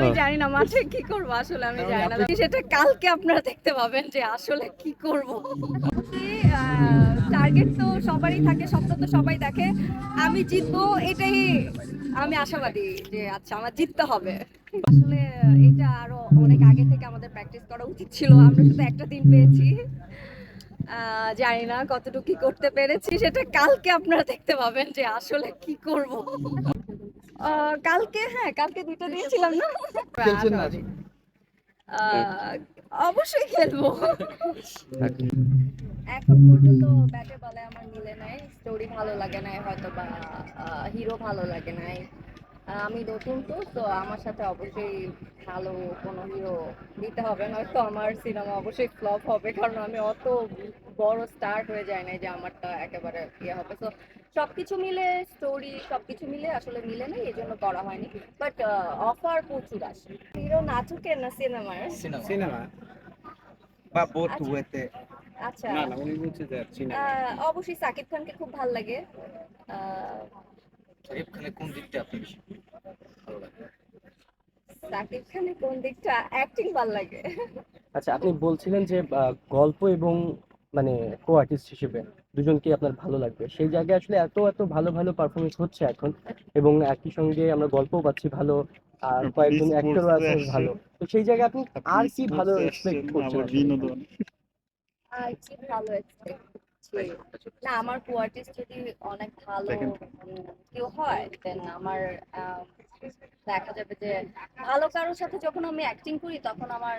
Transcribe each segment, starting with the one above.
আমি হ্যাঁ। জানি না মাঠে কি করব আসলে আমি জানি না। সেটা কালকে আপনারা দেখতে পাবেন যে আসলে কি করব। টার্গেট তো সবারই থাকে স্বপ্ন তো সবাই দেখে। আমি জিতবো এটাই আমি আশাবাদী যে আচ্ছা আমার জিততে হবে। আসলে এটা আরও অনেক আগে থেকে আমাদের প্র্যাকটিস করা উচিত ছিল। আমরা শুধু একটা দিন পেয়েছি। আহ, জানি না কতটুকু কি করতে পেরেছি। সেটা কালকে আপনারা দেখতে পাবেন যে আসলে কি করব। কালকে হ্যাঁ কালকে দুইটা দিয়েছিলাম না? খেলছেন না অবশ্যই খেলব। এখন পর্যন্ত ব্যাটে বলে আমার মিলে নাই। স্টোরি ভালো লাগে নাই হয়তো বা হিরো ভালো লাগে নাই। আমি নতুন তো তো আমার সাথে অবশ্যই ভালো কোনো হিরো দিতে হবে। নয়তো আমার সিনেমা অবশ্যই ফ্লপ হবে কারণ আমি অত বড় স্টার্ট হয়ে যায় না যে আমারটা একেবারে ইয়ে হবে। তো সবকিছু মিলে স্টোরি সবকিছু মিলে আসলে মিলে নাই এই জন্য করা হয়নি। বাট অফার প্রচুর আসে হিরো নাটকের না সিনেমার সিনেমা বা বোথ আচ্ছা। ওয়েতে আচ্ছা। না না উনি বলছে যে সিনেমা অবশ্যই সাকিব খানকে খুব ভালো লাগে। আহ, সাকিব খানের কোন দিকটা আপনার বেশি ভালো লাগে? সাকিব খানের কোন দিকটা? অ্যাক্টিং ভালো লাগে। আচ্ছা আপনি বলছিলেন যে গল্প এবং মানে কো আর্টিস্ট হিসেবে দুজনকে আপনার ভালো লাগবে। সেই জায়গায় আসলে এত এত ভালো ভালো পারফরমেন্স হচ্ছে এখন এবং একই সঙ্গে আমরা গল্পও পাচ্ছি ভালো আর কয়েকজন অ্যাক্টরও আছে ভালো। তো সেই জায়গায় আপনি আর কি ভালো এক্সপেক্ট করছেন আর কি ভালো করছি? না আমার কো আর্টিস্ট যদি অনেক ভালো কেউ হয় দেন আমার আহ, দেখা যাবে যে ভালো কারোর সাথে যখন আমি অ্যাক্টিং করি তখন আমার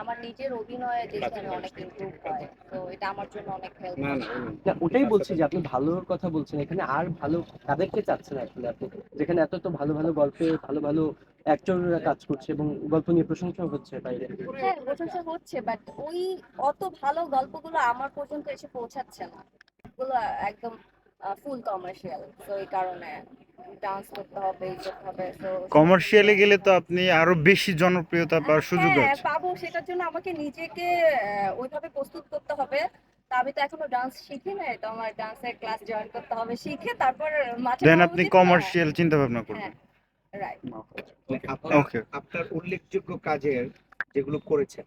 আমার নিজের অভিনয়ে দেখে আমি অনেক ইমপ্রুভ হয়। তো এটা আমার জন্য অনেক হেল্প না না না। ওটাই বলছি যে আপনি ভালোর কথা বলছেন। এখানে আর ভালো কাদেরকে চাচ্ছেন আসলে আপনি? যেখানে এত তো ভালো ভালো গল্পে ভালো ভালো অ্যাক্টররা কাজ করছে এবং গল্প নিয়ে প্রশংসাও হচ্ছে বাইরে। হ্যাঁ প্রশংসা হচ্ছে বাট ওই অত ভালো গল্পগুলো আমার পর্যন্ত এসে পৌঁছাচ্ছে না। ওগুলো একদম ফুল কমার্শিয়াল তো এই কারণে। ডান্স করতে হবে এই করতে হবে কমার্শিয়ালে গেলে তো আপনি আরও বেশি জনপ্রিয়তা পাওয়ার সুযোগ হ্যাঁ আছে। পাবো সেটার জন্য আমাকে নিজেকে ওইভাবে প্রস্তুত করতে হবে। তা আমি তো এখনও ডান্স শিখি নাই তো আমার ডান্সের ক্লাস জয়েন করতে হবে শিখে তারপর মাঠে দেন আপনি কমার্শিয়াল চিন্তা ভাবনা করবেন। রাইট ওকে আপনার উল্লেখযোগ্য কাজের যেগুলো করেছেন